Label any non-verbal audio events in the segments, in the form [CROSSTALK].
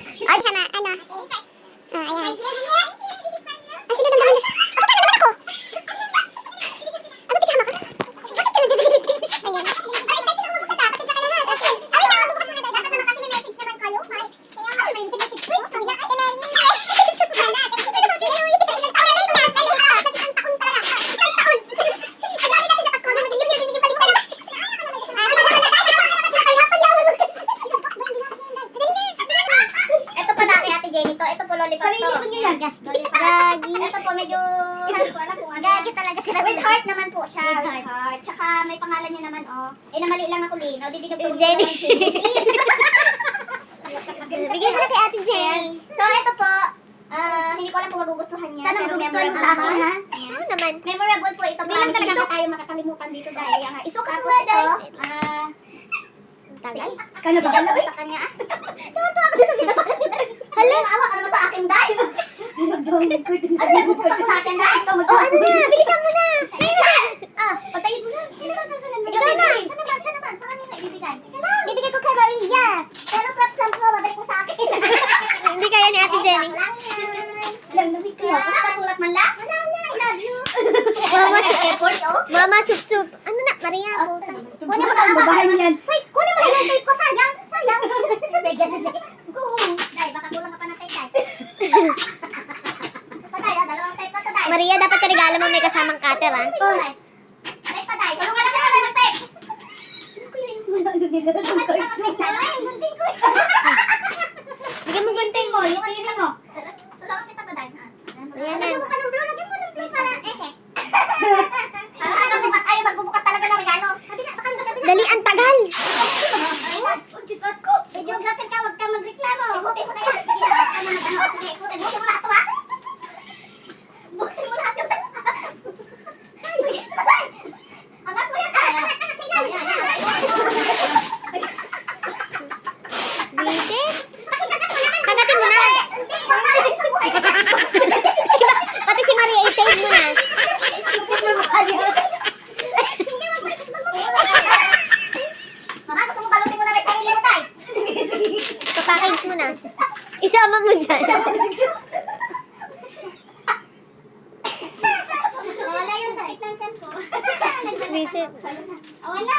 Ay, sama, ano? Ah, ayan. Ang sino naman? Ako tayo naman ako. Ano pijama ko? Bakit ka nandiyan? Ayan. Ay, excited ako magbukas ah. Pasensya ka na ha. Ay, ay, na, magbukas mo na daw. Dapat naman kasi may message naman kayo. Ay, kaya nga, may message. Uy, ang yak. Ate Mary. Wala. Thank you. Thank you. Ilang taon na rin na. Dali. Ah, sa isang taon pa lang. Ah, Isang taon. Ang dami natin sa Pasko na maging New Year. Hindi pa rin pala. Ah, ano ba? Ito pala kay Ate Jenny to. Ito po lollipop Sabihin to. mo niya yan. Lollipop. Gagi. Ito po medyo hindi ko alam kung ano. Gagi talaga sila. With heart naman po siya. With With heart. Tsaka may pangalan oh. Eh namali lang ako Lin. O di dinugtong ko Jenny. [LAUGHS] naman, Bigay mo na kay Ate Jenny. So ito po. ah hindi ko alam kung magugustuhan niya. Sana pero magugustuhan mo memorable sa akin, ha? Ano naman? Memorable po ito. Bilang promise. talaga Isukat- ba tayo makakalimutan dito dahil Kaya nga. Isukat Tapos mo nga ito, dahil. Ah, Tagal. Kano ba? bigyan mo sa kanya. ah. [LAUGHS] Tuwa-tuwa ako sa binabalan niya. Hala, awa ka naman sa akin dahil. Ano yung buksan ko natin dahil ito mag- Oh, ano na? Bilisan mo na. Ah, patayin mo na. Sino ba sasalan mo? Ikaw na. Siya naman, siya naman. Sa kanila ibibigay. Bibigay ko kay Maria. Pero props lang po, babalik mo sa akin. [LAUGHS] Hindi kaya ni Ate Jenny. Lang yan. Lang Kaya, kaya. nakasulat man lang. Wala na, I love you. Mama, effort, [LAUGHS] oh. Mama, sup-sup. Ano na? Maria, puta. Kunin mo na ang babahan yan. Wait, na yung tape ko. Sayang, sayang. May ganun eh. Go. Dahil, baka kulang ka pa ng tape, Day. Patay, ah, dalawang tape pa to, Day. Maria, dapat sa regalo mo may kasamang cutter, ha? Oh. Tape pa, Day. Tulungan na kita ng tape. Ay, ang gunting ko. Bigyan mo gunting mo. Yung ayun mo. Tulungan kita pa, Day. Ayan na. Lagyan mo pa ng blue. Lagyan mo ng blue para ekes. Para ka nagbukas. Ayaw, magbubukas talaga ng regalo. Sabi na, baka magkatabi na. Dali, ang tagal. Oh, Diyos ko. Videographer ka, huwag kang Ibuti mo na yan. Sige, ano, ano, ano, sige. Buksin mo lahat to, ha? Buksin mo lahat yung Ay, ay. Angat mo yan. Angat, angat, angat. Tingnan. Bilis. Pakikagat mo naman. Kagatin mo na. Hindi, mamalis mo. Pati si Maria, i-save mo na. Hindi mo Mama, gusto mo balutin mo na rin sarili mo, tay? Papackage mo na. Isama mo dyan. Nawala yung sakit ng tiyan ko. Visit. Oh, wala.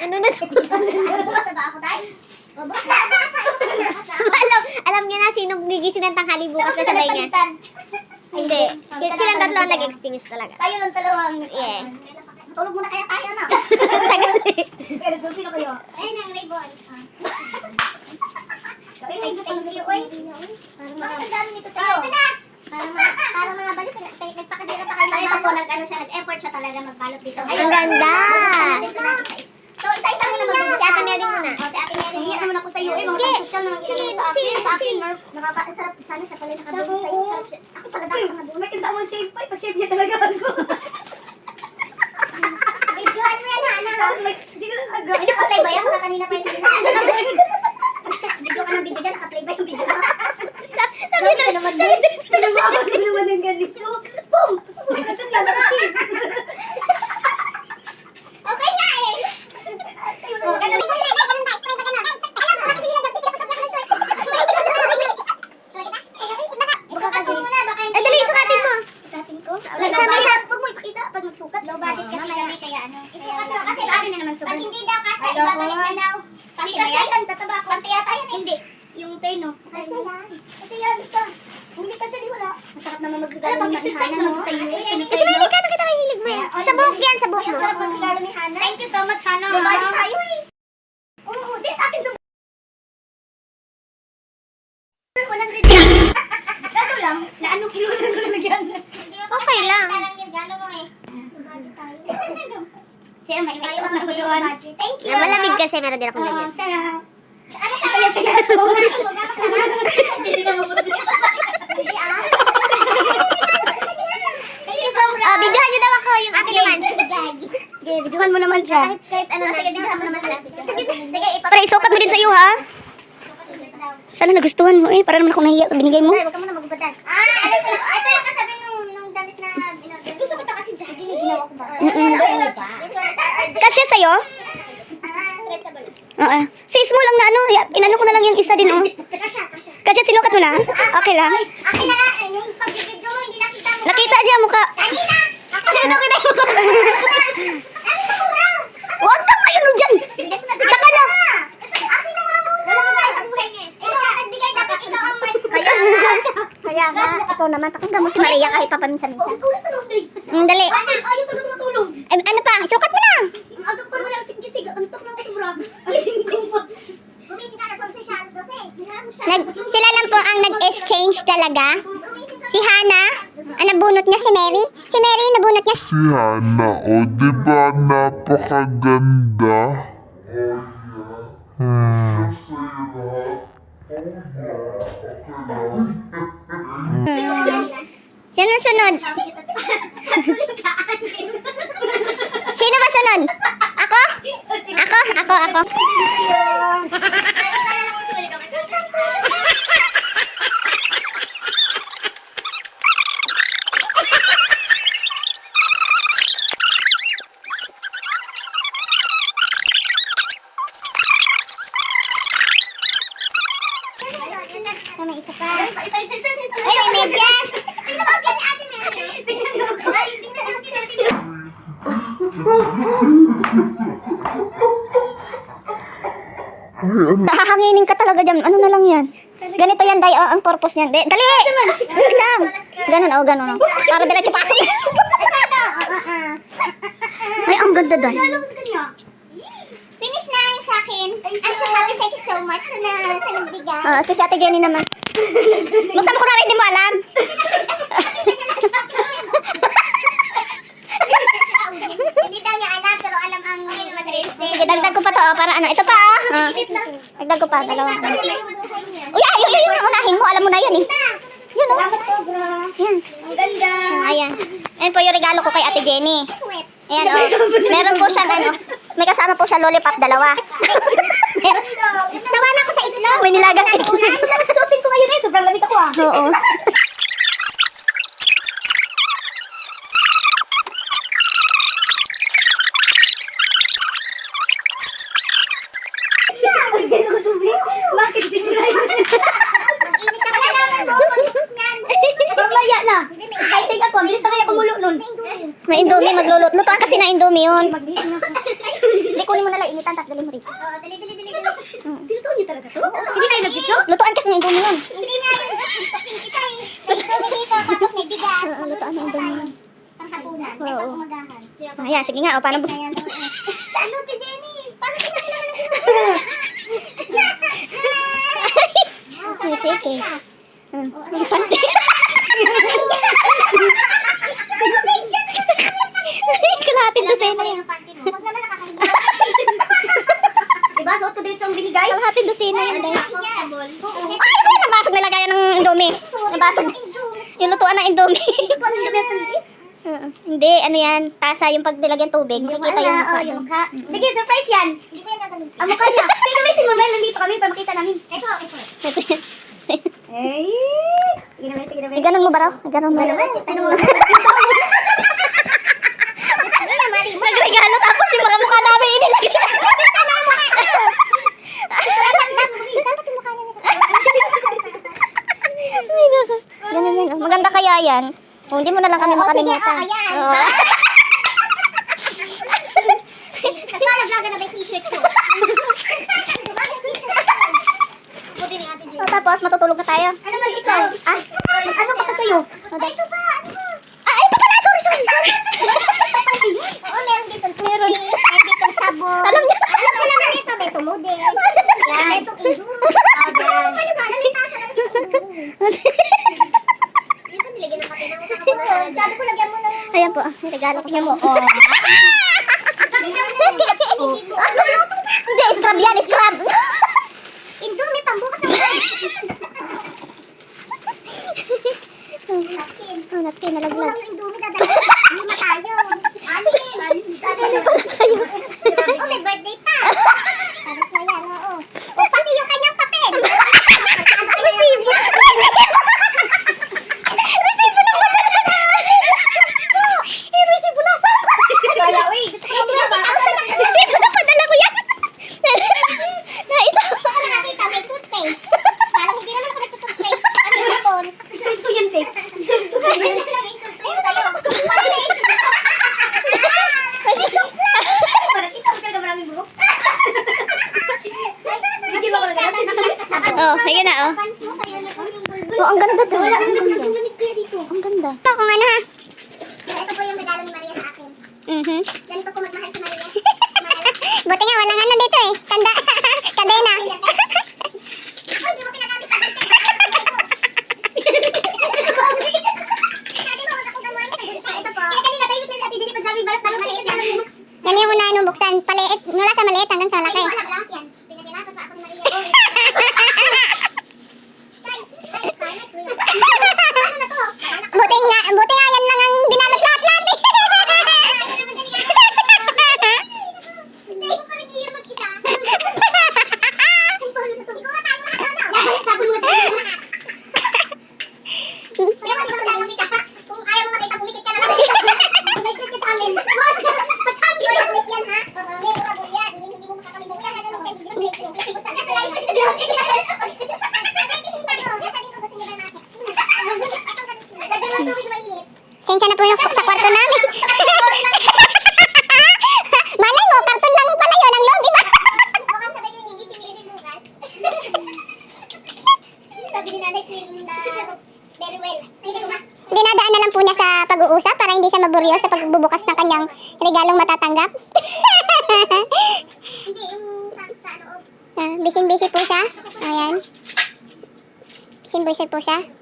Ano na? Bukas na ba ako, tay? Na. Na. alam, alam niya na sinong gigising ng tanghali bukas na sabay niya. Hindi. Silang tatlo ang nag-extinguish talaga. Tayo lang dalawang. Yeah. Tulog muna kaya tayo, no? Tagal eh. Pero sino kayo? Ayun ang ribbon. Thank you, thank you. Uy, bakit ang dami nito sa'yo? Ito na! Para mga, para mga balot, nag- nagpakadira pa kayo. Ito po, nag-ano siya, nag-effort siya talaga magbalot dito. Ang ganda! So, isa-isa mo na mag Si Ate Mary muna. Oh, si Ate Mary. Hindi naman ako sa'yo. Eh, mga social naman Sige, ginagawa sa akin. Sa akin. Marv. Nakakasarap. Sana siya pala Sabi, sa'yo. Ako pala dapat nakabili. May kasama shape pa. Pa-shape niya talaga ako. Videoan mo yan, Hana. Tapos may, hindi ko na nag- Hindi ka play ba yan? Mukha kanina pa yung video. Video ka ng video dyan, naka-play ba yung video mo? Sabi ka naman din. Sinumabag ko naman ng ganito. Boom! Sumunod ka lang naka-shape. Okay na eh. Oh, ganun. Ganun ba? Ganun ba? Ganun ba? Ganun ba? Alam mo, nakikita lang. Sige, pasok na ka ng short. Isukat mo muna, baka hindi. Eh, dali, sukatin mo. Sukatin ko? Wala, Low sabi budget. sa- Huwag mo ipakita pag magsukat. Low budget kasi mamaya. kami, kaya ano. Isukat mo Kaya kasi sa akin na naman sobrang- Pag hindi daw kasha, Ayoko. ibabalik na daw. Hindi Kasya kasya yan? yan, tataba ako. Panti yata yan eh. Hindi. Kasya yan. Kasi yan, gusto. Hindi kasya, di wala. Masarap naman ni pag-exercise Hana, naman no? sa iyo. Kasi Kasi may ka nakita kahilig mo yan. Sa buhok yan, sa buhok mo. sarap magregalo ni Hana. Thank you so much, Hana. Budget tayo eh. Oo, di sa akin sobrang walang regalo. Kaso lang, Na anong kilo na ko nalagyan? Okay lang. Talang regalo mo eh. May may suot ng guluhan? Thank you. Na malamig kasi, meron din akong ganyan. sarap. Ano sa kaya sige? Ah. Oh, videohan niyo daw ako yung akin naman. Sige, videohan mo naman siya. Kahit, ano. Sige, videohan mo naman siya. Sige, sige, ipapakita. Para isukat mo din sa'yo, ha? Sana nagustuhan mo eh. Para naman ako nahiya sa binigay mo. Ay, huwag ka muna magbadan. Ah, ay, ito, ito yung kasabi nung, nung damit na binorder. Gusto ko to kasi jogging, eh, ginawa ko ba? Mm-mm. Kasya sa'yo? Ah. Oo. Sis mo lang na ano. Inano ko na lang yung isa din, oh. kasha, kasha. Kasi sinukat mo na? Okay lang. Ay, akin na nga. eh, Yung pag-video mo, hindi nakita mo. Nakita niya ang mukha. Kanina! Akin na, akin na yung mukha. Ano sa mukha? Huwag kang kayo nun dyan. Saka na. Akin na nga muna. Dala mo tayo sa buhay niya. Ikaw ang nagbigay, dapat ikaw ang may... Kaya nga. Kaya nga. Ikaw naman. Pakinggan mo si Maria kahit papaminsan-minsan. Tulog-tulog din. Mm, dali. Ano? Eh, ano pa? Sukat mo na. Ang agad pa naman ang sigisig. Antok na sobra. Gising ko pa. Gumising ka na, solse siya, alas 12. Hinaan mo siya. Nag, sila lang po ang nag-exchange talaga. Si Hana, ang nabunot niya si Mary. Si Mary, nabunot niya Si Hana, o di ba napakaganda? Hmm. Sino sunod? Sino ba sunod? Ako? Ako? Ako? Ako? Ay, may isa pa. Ay, may medyas. Tingnan mo ni Ate Mary. Tingnan mo. Ay, tingnan mo ni Ate Mary. Nakahanginin ka talaga dyan. Ano na lang yan? Ganito yan, Day. Oh, ang purpose niyan. Di- Dali! Wait lang. Ganun, oh, ganun. oh. Para diretso pasok. Ay, ang ganda, Day. Mo sa kanya? Finish na yung sa akin. I'm so happy. Thank you so much na, sa nagbigay. Ah, [LAUGHS] si Ate Jenny naman. Basta mo na hindi mo alam. [LAUGHS] Hindi daw niya alam, pero alam ang Sige, dagdag ko pa to. Oh, para ano. Ito pa, oh. Ah, dagdag ko pa. Dalawa. Uy, ay, yun, yun, unahin mo. Alam mo na yan, eh. Yun, oh. Yan. Ang ganda. Ayan. Ayan po yung regalo ko kay Ate Jenny. Ayan, oh. Meron po siya, ano. May kasama po siya lollipop dalawa. [LAUGHS] Meron. Sawa na ako sa itlog. May nilagang itlog. Susuotin ko ngayon eh. Sobrang lamig ako ah. Oo. Bakit siguro yun? Init ka Malalaman mo, pag-sus niyan. Mamaya na. Excited ako. Bilis na kaya kumulo nun. May indomie, magluluto. Lutuan kasi na indomie yun. Magbihis na ako. [LAUGHS] Hindi, kunin mo na lang initan, tapos dalhin mo rito. Oo, dali, dali, dali. Tinutuon niyo talaga to? Hindi kayo nag-chicho? Lutuan kasi na indomie yun. Hindi. May dumi dito, tapos may bigas. Oo, lutuan na indomie yun. Panghapunan. May Oo. pangumagahan. Ayan, sige nga. O, paano bu- Ayan, oo. Ano, ti Jenny? Paano kinakailangan [LAUGHS] ng Ay, sige. Ah, ang [LAUGHS] pante. Kalahating dosena yan. Huwag naman nakakahiga. [LAUGHS] Diba? Suot ko din sa binigay. Kalahating dosena yan. Ay, Oo. ay, nabasag na lagayan ng indomie. Nabasag. Yung lutuan ng indomie. [LAUGHS] Ito ano yung best ng Oo. Hindi, ano yan. Tasa yung pag nilagyan tubig. Makikita yung mukha. oh, yung mukha. Sige, surprise yan. Hindi ko yan gagamitin. Ang mukha niya. Sige, gamitin mo. May nandito kami para makita namin. Ito, ito. [LAUGHS] Eh. Sige naman, sige naman. Eh, ganun mo ba raw? Ganun mo. Ano mo? Nagregalo tapos yung mga mukha namin inilagay. Ay, nako. Ganun yan. oh. Maganda kaya yan. Oh, hindi mo na lang kami Oo, makalimutan. sige, oo, ayan. Oo. [LAUGHS] Naglalaglaga na ba yung t-shirt ko? Diba yung t-shirt ko? Buti ni Ate Jenny. Oh, tapos matutulog na tayo. Ano man ikaw? Ah, Ano pa sa'yo? Ay, ito pa, ano ba? ah, ito pala. Sorry, sorry, sorry. Oo, meron dito toothpaste, meron dito sabon. Alam niya. Alam ko naman ito, may tumudin. Yan. May itong induro. Ah, yan. Ano ba? Alam yung tasa lang ito. Dito, nilagyan ng kape ng utang ko na sa Sabi ko, lagyan mo na yung... Ayan po, regalo ko sa mo. Oh. [LAUGHS] Hindi, scrub yan, scrub. Indomie, pambukas napkin. Oh, napkin, nalaglag. Mula sa maliit hanggang sa malaki. Ay, wala lakas yan. Pinahirapan pa ako ni Maria. Buti nga, buti nga yan lang ang tayo sa kwarto namin. [LAUGHS] Malay mo, karton lang pala yun ang loob, di ba? Baka sabay yung gigising nila bukas. Sabi ni nanay Queen na very well. Dinadaan na lang po niya sa pag-uusap para hindi siya maburyo sa pagbubukas ng kanyang regalong matatanggap. hindi, yung sa, sa ano. Ah, busy-busy po siya. Ayan. Busy-busy po siya.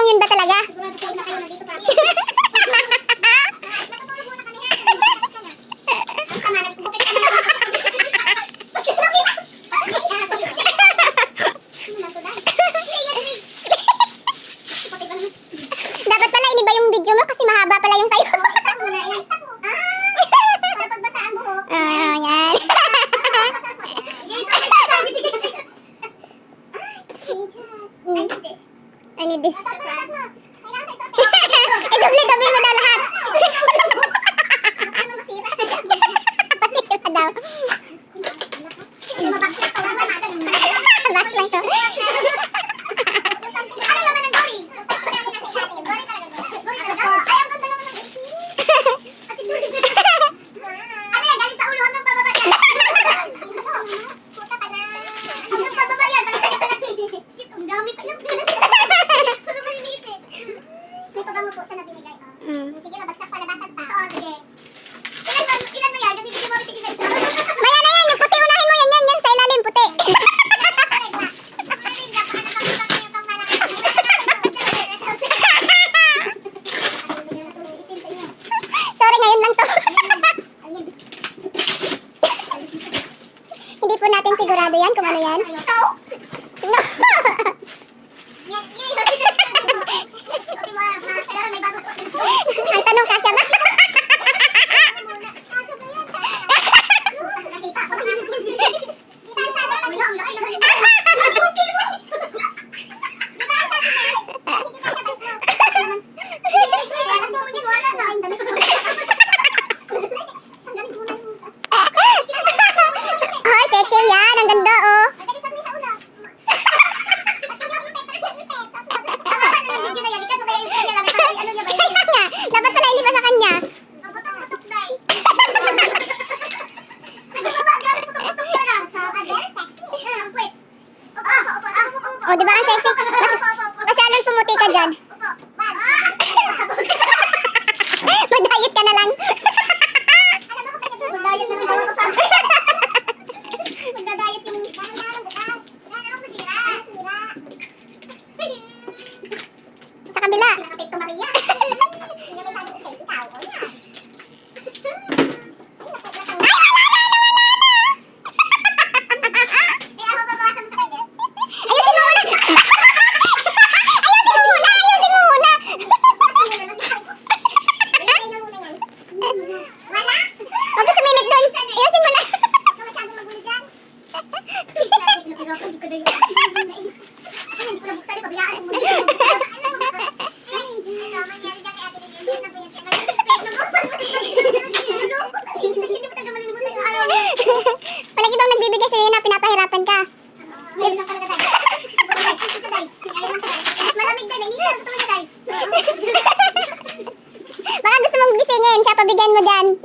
Kung yun ba talaga? sigurado yan kung ano yan? Ikaw? No. Ang tanong kasi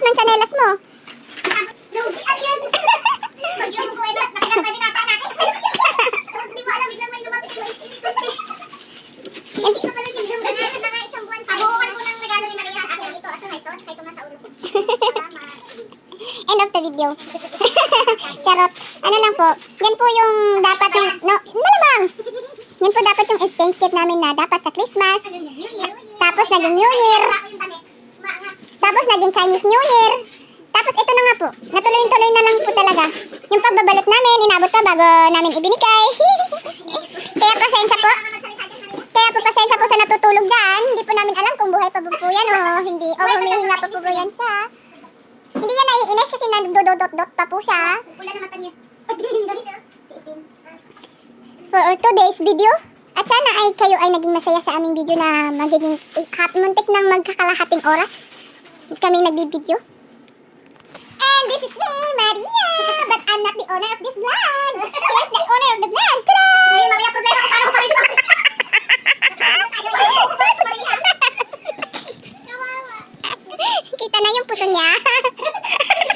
box ng chanelas mo. End of the video. [LAUGHS] Charot. Ano lang po, yan po yung dapat yung, no, ano malamang. Yan po dapat yung exchange kit namin na dapat sa Christmas. Tapos naging New Year. Tapos naging Chinese New Year. Tapos ito na nga po, natuloy-tuloy na lang po talaga. Yung pagbabalot namin, inabot pa bago namin ibinigay. [LAUGHS] Kaya pasensya po. Kaya po pasensya po sa natutulog dyan. Hindi po namin alam kung buhay pa po yan o hindi. O humihinga pa po po yan siya. Hindi yan naiinis kasi nagdodot-dot pa po siya. For today's video, at sana ay kayo ay naging masaya sa aming video na magiging eh, hap, muntik ng magkakalahating oras kami nagbibideo. And this is me, Maria! But I'm not the owner of this vlog! Here's the owner of the vlog! Ta-da! May Maria, problema ko parang kumarito! [LAUGHS] Kita na yung puso niya. [LAUGHS]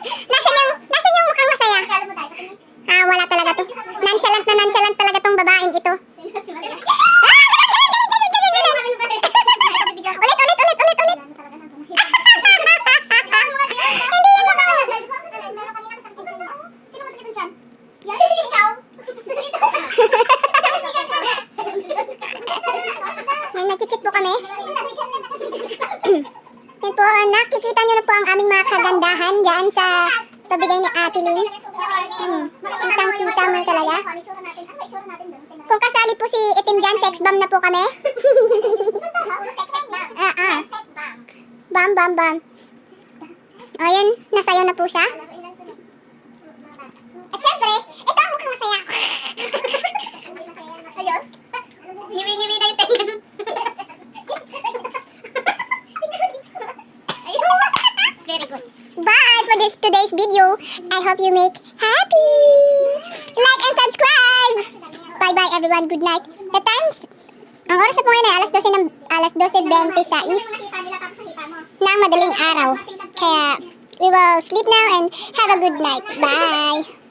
down. [LAUGHS] [LAUGHS] bomb na po kami. [LAUGHS] ah, ah. Bam, bam, bam. Ayan, nasayaw na po siya. At syempre, ito ang mukhang masaya. [LAUGHS] Ayun. Ngiwi-ngiwi na yung tenga. [LAUGHS] Very good. Bye for this today's video. I hope you make happy. Like and subscribe. Bye bye everyone. Good night. The times, ang oras na po ngayon ay alas 12 ng alas 12.26 Ano yung nakita nila tapos nakita mo? ng madaling araw. Kaya we will sleep now and have a good night. Bye.